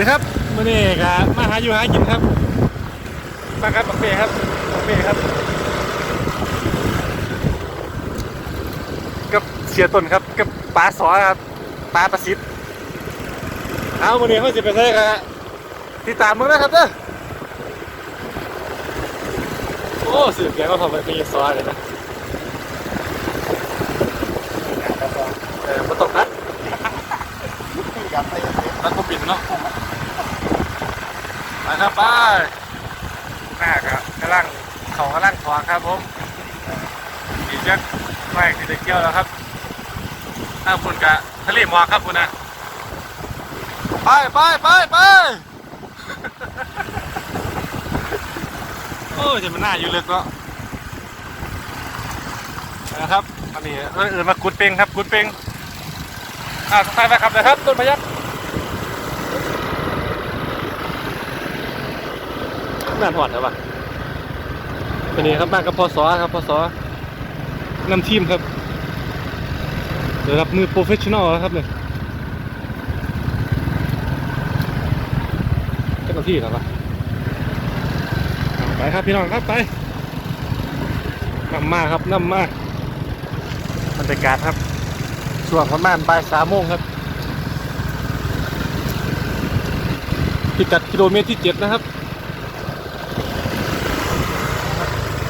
ดีครับมื่อนี้ก็มาหาอยู่หากินครับมาครับบักเป้ครับบักเป้ครับ กับเสียต้นครับ กับปลาสอครับปลาประสิทธิ์เอามื่อนี้เขาจะไปใช้ครับติดตามมึงนะครับเด้อโอ้สืบแกก็ทำไปเป็นซอเลยนะเออมาตกนะกับไปมันก็ปิดเนาะไป ครับไปหน้าครับกำลังเขากำลังถอดครับผมอีกจักไม่คือจะเกี่ยวแล้วครับถ้าคุณกะทะเลหมอกครับคุณนะไปไปไปไปโอ้ยจะมันหน้าอยู่ลึกเนาะนะครับอันนี้เออเออมากุดเปงครับกุดเปงอ่าสไตล์ไปครับเลยครับต้นพยัก งานหอดครับป่ะวันนี้ครับบ้านกับพศครับพศนำทีมครับเดี๋ยวรับมือโปรเฟชชั่นอลครับเนี่ยเจ้าหน้าที่ครับป่ะไปครับพี่น้องครับไปนำมาครับนำมาบรรยากาศครับช่วงประมาณบ่ายสามโมงครับพิกัดกิโลเมตรที่เจ็ดนะครับ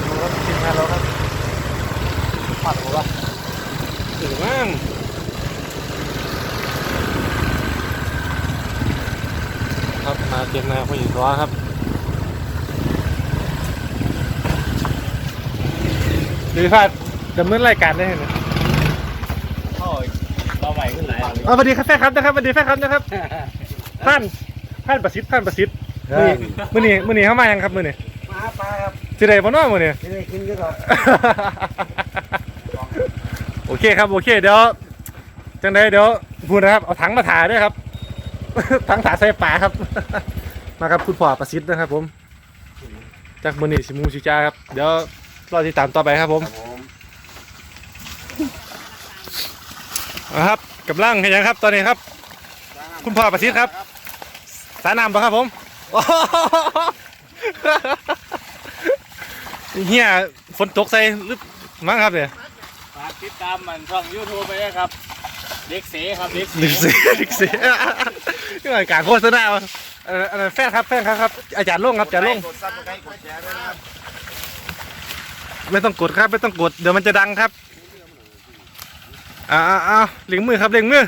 ดูครับทีมงานเราครับปัดหัวถึงมั่งครับ มาเตรียมงานผู้หญิงร้อครับดีพลาดดำเนินรายการได้ไหมโอ้ยเราใหม่ขึ้นหลายอ๋อสวัสดีครับแฟนครับนะครับสวัสดีแฟนครับนะครับ ท่านท่านประสิทธิ์ท่านประสิทธิ์มือนี้มือนี้เข้ามายังครับมือนี้มาปลาครับสิได้บ่เน้อมือนี้ไม่ได้กินก็ต่อโอเคครับโอเคเดี๋ยวจังไดเดี๋ยวพูดนะครับเอาถังมาถ่ายด้วยครับ ถังถ่ายใส่ป่าครับ มาครับคุณพ่อประสิทธิ์นะครับ ผม จากมือนี่สิมูชิจ้าครับ เดี๋ยวรอติดตามต่อไปครับผมครับผมนะครับกำลังเห็นยังครับ ตอนนี้ครับ คุณพ่อประสิทธิ์ครับ สายน้ำปะครับผมเฮียฝนตกใส่หรือมั้งครับเนี่ยฝากติดตามมันช่องยูทูบไปด้วยครับ เด็กเสครับเด็กเสดิกซีดิกซีนี่มันการโฆษณาวะเอ่ออันนั้นแฟนครับแฟนครับครับ อาจารย์ลงครับอาจารย์ลง กดซับสไครต์กดแชร์ด้วยนะครับไม่ต้องกดครับไม่ต้องกดเดี๋ยวมันจะดังครับอ่าอ่าอ่าเลียงมือครับเลียงมือ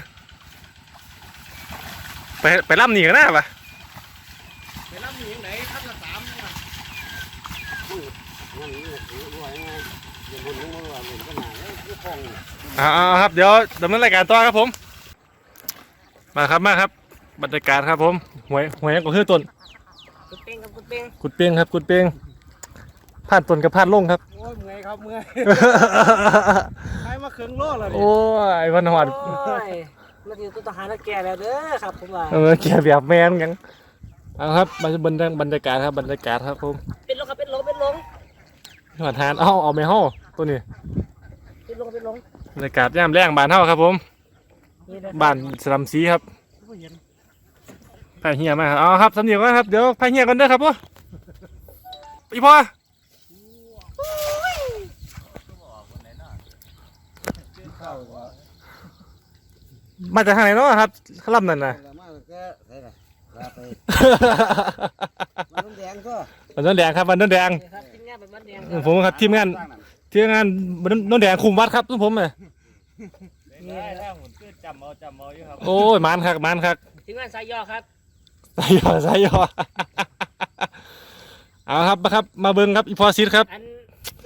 ไปไปล่ำหนีกันหน้าปะไปรับมีไหนท่านละสามนะ อ่าอ่าครับเดี๋ยวดำเนินรายการต่อครับผม มาครับมาครับบรรยากาศครับผมหวยหวยก็คือต้นกุดเป้งครับกุดเป้งกุดเปียงครับกุดเปียงผ่านต้นกับผ่านลงครับโอ้ยเมื่อยครับเมื่อยใครมาเครื่องโลกแล้วนี่โอ้ยวันหวานโอ้ยมาถึงตัวทหารแล้วแก่แล้วเด้อครับผมว่าเออแกแบบแมนยังเอาครับมาบรรยบรรยากาศครับบรรยากาศครับผมเป็นลงครับเป็นลงเป็นลงหวานทานเอาเอาไม่ห่อ ตัวนี้เป็นลงเป็นลงบรรยากาศย่ามแรงบานเท่าครับผมนี่นะบ้านสลัมซีครับพายเฮียมาครับเอาครับสำเนียงก่อนครับเดี๋ยวพายเฮียกันเด้อครับพ่ออีพ่อมาจากทางไหนเนาะครับลำนั่นน่ะมาก็ใส่ละลาไปมันแดงก็วันนั้นแดงครับวันนั้นแดงนี่ครับทีมงานเป็นบ้านแดงครับผมครับทีมงาน ทีมงานวันนั้นแดงคุมวัดครับทุกผมเลยนี่ได้นะคแล้รับวผมคือจำเอาจำเอาอยู่ครับโอ้ยมันครับมันครับทีมงานสายย่อครับใส่ยอใส่ยอเอาครับมาครับ มาเบิ้งครับอีพอซิดครับอัน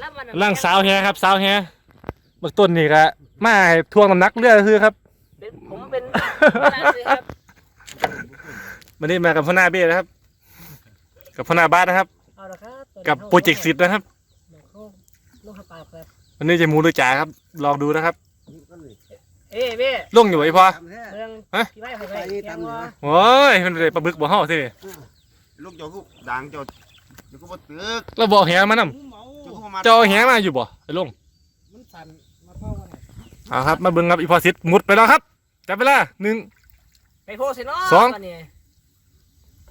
รับมันร่างสาวแฮครับสาวแฮเบิกต้นนี่ก็มาให้ทวงน้ำหนักเรื่อยคือครับเป็นผมเป็นอะไรซื้อครับวันนี้มากับพ่อหน้าเบ้นะครับ กับพ่อหน้าบ้านนะครับเอาละครับตอนนี้กับโปรเจกต์สิทธ์นะครับ ลงขับปากครับวันนี้จะมูหรือจ่าครับ ลองดูนะครับ เอ้ยเบ้ลงอยู่ไอ้พอ เมืองฮะ ที่ไว้ให้ไปแกงวะโอ้ยมันเลยปลาบึกบ่ห่อสิลูกเจ้ากูด่างเจ้าเจ้ากูบ่ตึกเราบอกแหมานำเจ้ากูมาเจ้าเอาแหมาอยู่บ่ไอ้ลงมันสั่นมาเฝ้ากันเอาครับ มาเบิ้งครับอีพอซิดมุดไปแล้วครับจับเวลาหนึ่ง ไปโพสิเนาะสองตนนี้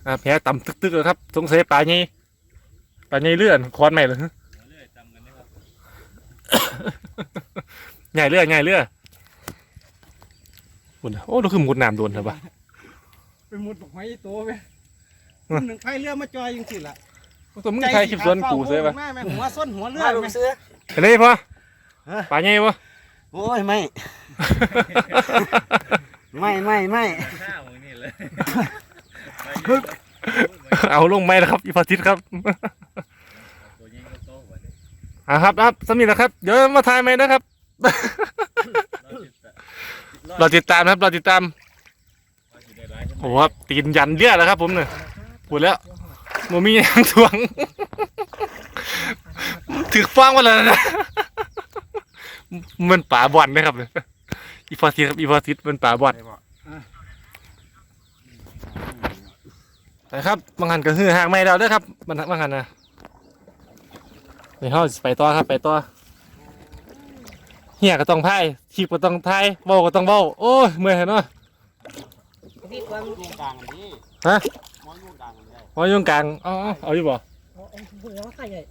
อ่าแผลต่ำตึกๆเลยครับสงสัยปลาใหญ่ปลาใหญ่เลื่อนคอนใหม่เลยเรื่อยจำกันนะครับ ใหญ่เลื่อนใหญ่เลื่อนหุ่นโอ้เราคือมุดน้ำโดนเถอะปะเป็นมุดบอกไม้โตไปอืมหนึ่งไฟเรือมาจอยยังสิล่ะตัวมึงใครคลิปสวนกูเสียปะแม่แม่หัวส้นหัวเรือมาดูแม่ซื้อเห็นไหมพ่อฮะปลาใหญ่ปะโอ้ยไม่ ไม่ไม่ไม่ข้าวนี่เลยเอาลงไหมนะครับอีพาทิตครับ ตัวยิงก็โตกว่านี้ อ่าครับครับสมิธนะครับ เดี๋ยวมาถ่ายไหมนะครับเราจิตตะเราติดตามนะครับ เราติดตามโอ้โหครับตีนยันเลือดแล้วครับ ผมเนี่ยปวดแล้วโมมียังทวง ถือฟ้องมาแล้วนะมันป่าบอลนะครับเนี่ยอีฟอซิสครับอีฟอซิสมันป่าบอลนะครับบางหันก็คือหางไม่เราเด้อครับบางหับางหันนะ เดี๋ยวเราสิไปต่อครับไปต่อเฮียก็ต้องพายขีบก็ต้องทายเบ้าก็ต้องเบ้าโอ้ยเมื่อยเนาะพี่กวนยุ่งกลางกันดิฮะมองยุ่งกลางกันได้ว่ายุ่งกลางเอาเอาเอาอยู่บ่เอาเอาพูดแล้วใครใหญ่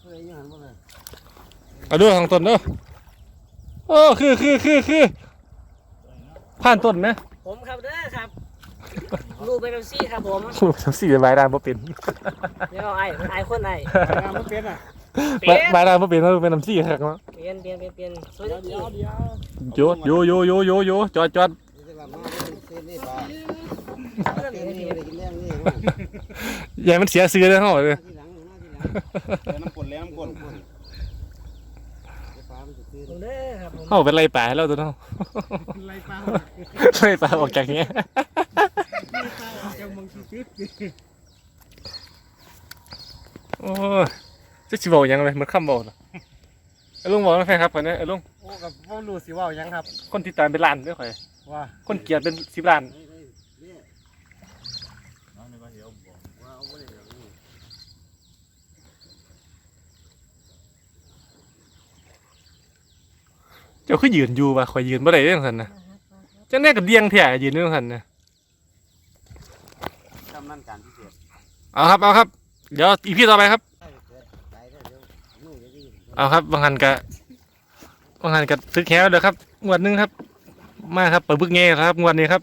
เฮ้ยยังหันมาเลยเอาด้วยทางต้นเด้อโอ้คือคือคือคือผ่านต้นไหมผมครับเด้อครับ ลูกเป็นเบปซี่ครับผมทำสี่ใบดานบ่เป็นเดี๋ยวเอาไอ้ไอ้คนไอ้งานมันเป็นอะเปลี่ยนใบดานบ่เป็นเราเป็นน้ำสี่ครับเนาะเปลี่ยนเปลี่ยนเปลี่ยนเปลี่ยนสวยเดี๋จัยวงเดี๋กี้ยวเดี๋ยวโยโยโยโยโยโยจอดจอดเดี๋ยวจะกลับมาเส้นนี่ป่ะเรื่องเส้นนี้นี่ไปกินแรงนี่มาอย่าให้มันเสียซื้อเลยเฮาเลยที่หลังมาที่หลังน้ำกลแล้วน้ำกลฟ้ามันจะตื้นเด้อครับผมเฮาเป็นไรป่าให้เราตัวเนาะไรฟ้าไล่ป่าออกจากเนี้ยเจ้ามึงตื้น โอ้ยจะสิบอกหยังเลยมันคำบอกเหรอไอ้ลุงบอกนะแฟนครับคนนี้ไอ้ลุงโอ้กับพ่อรู้สิว่ายังครับ คนที่ตามเป็นล้านเด้วยข่อยว่าคนเกลียดเป็นสิบล้านน้องนึกว่าเดี๋ยวบอกว่าเอาไปเลยเจ้าคือยืนอยู่ว่ะข่อยยืนบ่ได้เรื่องซั่นนะจังได๋ก็เดียงแท้ยืนเรื่องซั่นนะ ทำนั่นการพิเศษ เอาครับเอาครับ เดี๋ยวอีพีต่อไปครับไปได้เดี๋ยวนู่นจะดีเอาครับบางหันกะบางหันกะตึกแฮวเด้อครับงวดหนึงครับ มาครับเปิดบึกเงี้ยครับงวดนี้ครับ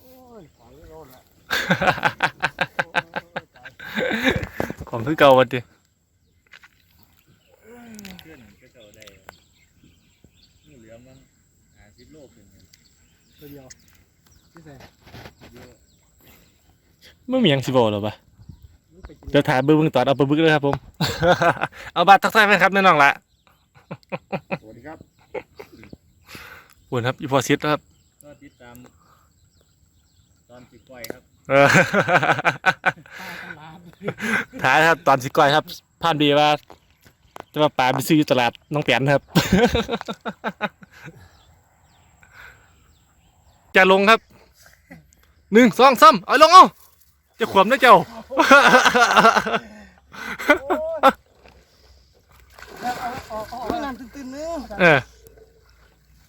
โอ้ยของนี่โลดละของคือเก่าวันดิเพื่อนก็เจ้าได้งูเหลือมมันหาสิบโลขึ้นกันตัวเดียวที่ใส่ไม่มีหยังสิบอกหรอปะมันไปกิน เดี๋ยวถ่ายเบิ้งเบิ้งตอนเอาไปบึกเลยครับผม เอาบัตรทักทายไหมครับแน่นอนละสวัสดีครับขอบคุณครับอีพอซิสครับ ก็ติดตามตอนจิกก้อยครับเออถ่ายครับตอนสิก้อยครับผ่านบีว่าจะมาป่าไปซื้ออยู่ตลาดน้องแปนครับ จะลงครับหนึ่งสองสามเอาลงเอาจะขวมนะเจ้าไม่ น้ำตื้นๆเนื้อเออ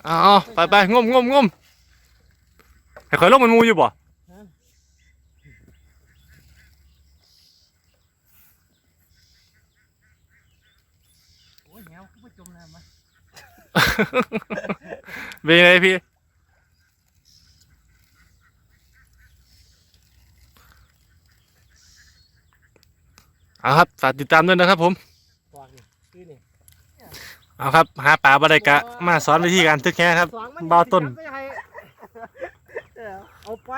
เอาเอาไปไปงมงมงมให้ข่อยลงมันมูอยู่บ่โอ้ยเงี้ยเขาไปจมน้ำมาเป็นไงพี่ เอาครับฝากติดตามด้วยนะครับผมกวางนี่คือนี่เอาครับ หาปลาบไดกะ มาสอนวิธีการตึกแค่ครับ สองมันเบาต้น ไม่ให้เออเอาไป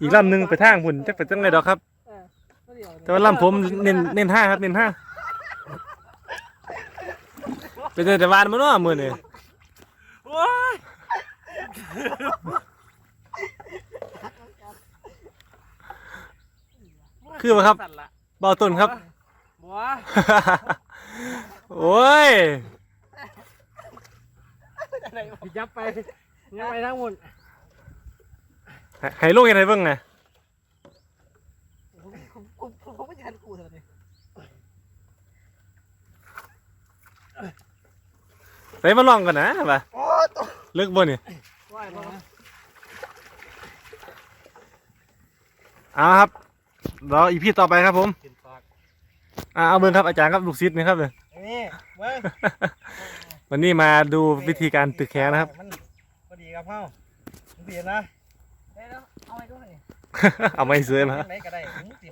อีกลำหนึ่งไปทางหุ่นจะไปจังไรดอกครับเอาเดี๋ยวแต่ว่าลำผมเน้นเน้นห้าครับเน้นห้าเป็นแต่วานมันเนาะมือนี่โอ้ยคือว่าครับ สั่นละ เบาต้นครับ บัวโอ้ยอะไรวะยับไปยับไปทั้งหมดให้ให้ลูกยังไงเบ้างไงผมผมผมผมไม่ทันกูเลยไปมาลองกันนะป่ะโอ้ตัวเลิกบ่นี่ว่าไงบ้างเอาครับ รออีพีต่อไปครับผมกินปากอ่าเอาเบิ่งครับอาจารย์ครับลูกศิษย์นี่ครับเลยนี่เว้ยวันนี้มาดูวิธีการตึกแขนนะครับ มันพอดีกับเฮาเสียนะเดี๋ยวเอาไปด้วยเอาไม่ซื้อมาไหนก็ได้มึงสิ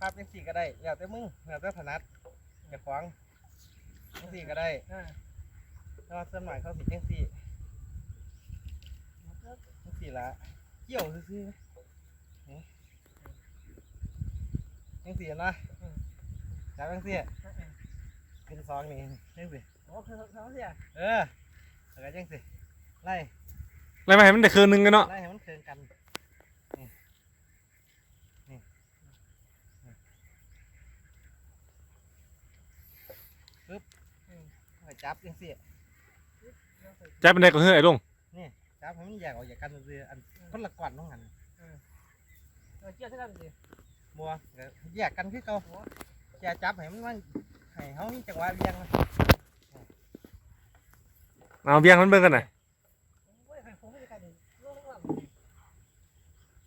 ภาพยังสี่ก็ได้แล้วแต่มึงแล้วแต่ถนัดอย่าขวางยังสี่ก็ได้แล้วส่วนใหญ่เขาสิยังสี่ยังสี่ละเกี่ยวซื่อๆนี่ ยังสี่นะจับยังสี่ขึ้นซองนี่ยังสี่โอ้คือเขาเสียเออแล้วก็ยังสี่ไล่อะไรมาให้มันได้คืนนึงกันเนาะไล่ให้มันเคืองกันนี่นี่นี่ปึ๊บอืมเอาไปจับยังสิจับเป็นไดก็เฮ้ยไอ้ลุงจับให้มันแยกออกจากกันเรื่อยๆอันคนละก่อนต้องหันเกี่ยวเท่ากันสิ บัวเดี๋ยวแยกกันคือเก่าแกจับให้มันมันให้เขามีจังหวะเรียงมันเอาเบียงมันเบิ่งกันหน่อย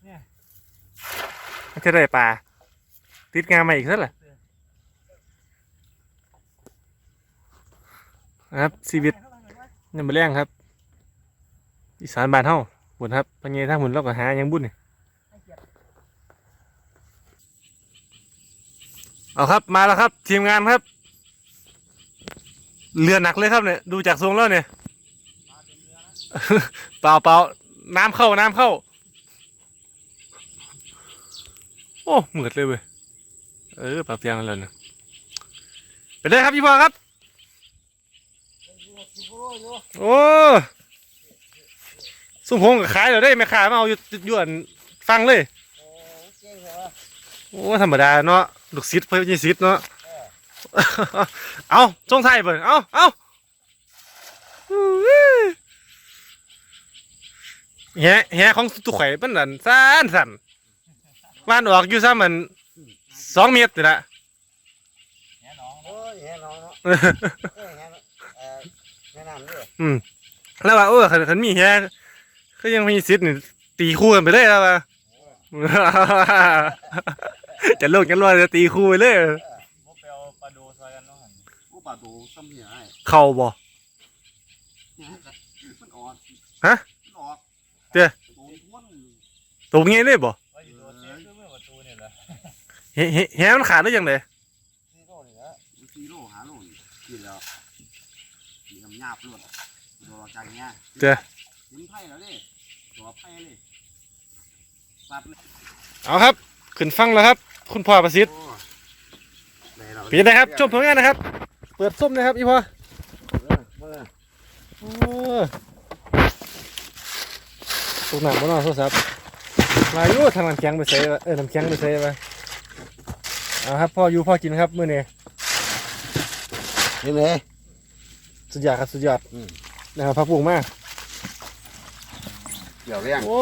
เนี่ยมันจะได้ปลาติดงานมาอีกซะแหละนะครับชีวิตยังมาแรงครับ อีสานบ้านเฮาบุญครับปัญญาทางบุญเราก็หาหยังบุญนี่ เอาครับมาแล้วครับ ทีมงานครับ เรือหนักเลยครับเนี่ยดูจากทรงแล้วเนี่ยเปล่าเปล่าน้ำเข้าน้ำเข้า โอ้เหมือดเลยเว้ยเออปลาเปียงแล้วเนี่ยไปเลยครับพี่พ่อครับ โอ้สุ่มพงกับขายเดี๋ยวได้ไม่ขายมาเอาอยู่อยู่อันฟังเลย โอ้ธรรมดาเนาะลูกศิษย์เพื่อนยี่ศิษย์เนาะเอาจงไทยเบิ่งเอาเอาอู้หู้แฮแฮของตุกไข่เป็นอันสั้นสั้นว่านออกอยู่ซ้ำมันสองเมตรนี่ละแง่น้องโอ้ยแง่น้องเนาะเออเอ้ยแง่เอ่อแง่น้ำด้วยอืมแล้วว่าเออขันขันมีแฮะก็ยังมีศิษย์นี่ตีคู่กันไปเลยแล้วว่า จะโลกจะรอดจะตีคู่ไปเลยบ่ไปเอาปลาโดซอยกันเนาะหั่นผู้ป่าดูซ้ำเหี้ยไอ้เข่าบ่ มันออกฮะมันออกเจ้ โดนท้วนตรงนี้เลยบ่ว่าอยู่โดนเสียคือเมื่อประตูนี่แหละเฮเฮแฮมันขาดได้ยังไงนี่โน่นนี่ละมันสี่โลหาโลนี่กินแล้วกินทำหยาบรวดโดนใจเงี้ยเจ้าเห็นไผ่แล้วดิตัวไผ่เลยสัตว์เลยเอาครับ ขึ้นฟังแล้วครับ คุณพ่อประสิทธิ์โอ้ได้แล้วปีนะครับชมผลงานนะครับ เปิดส้มนะครับอีพ่อเออโอ้ตกหนักบ่เนาะโทรศัพท์มาอยู่ทางน้ำแข็งไปใส่วะเออน้ำแข็งไปใส่ไปเอาครับพ่ออยู่พ่อกินครับมื้อนี้นี่เลยสุดยอดครับสุดยอดอืมนะครับพักบุ้งมากเดี๋ยวเรียงโอ้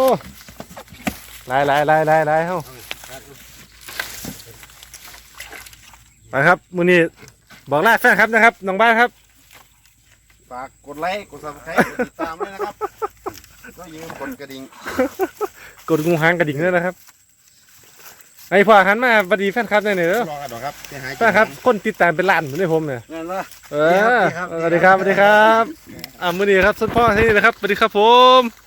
หลายหลายหลายหลายหลายเฮ้าไป ครับมื้อนี้บอกลาแฟนครับนะครับน้องบ้านครับ ฝากกดไลค์กดซับสไครต์กดติดตามด้วยนะครับแล้วอย่าลืมกดกระดิ่งกดงูหางกระดิ่งด้วยนะครับไอ้พ่อหันมาสวัสดีแฟนครับหน่อยเนอะรอกันดอกครับไปหาแฟนครับคนติดตามเป็นล้านเหมือนในผมเนี่ยเงินวะเออสวัสดีครับสวัสดีครับอ่ามื้อนี้ครับสุดพ่อที่นี่นะครับสวัสดีครับผม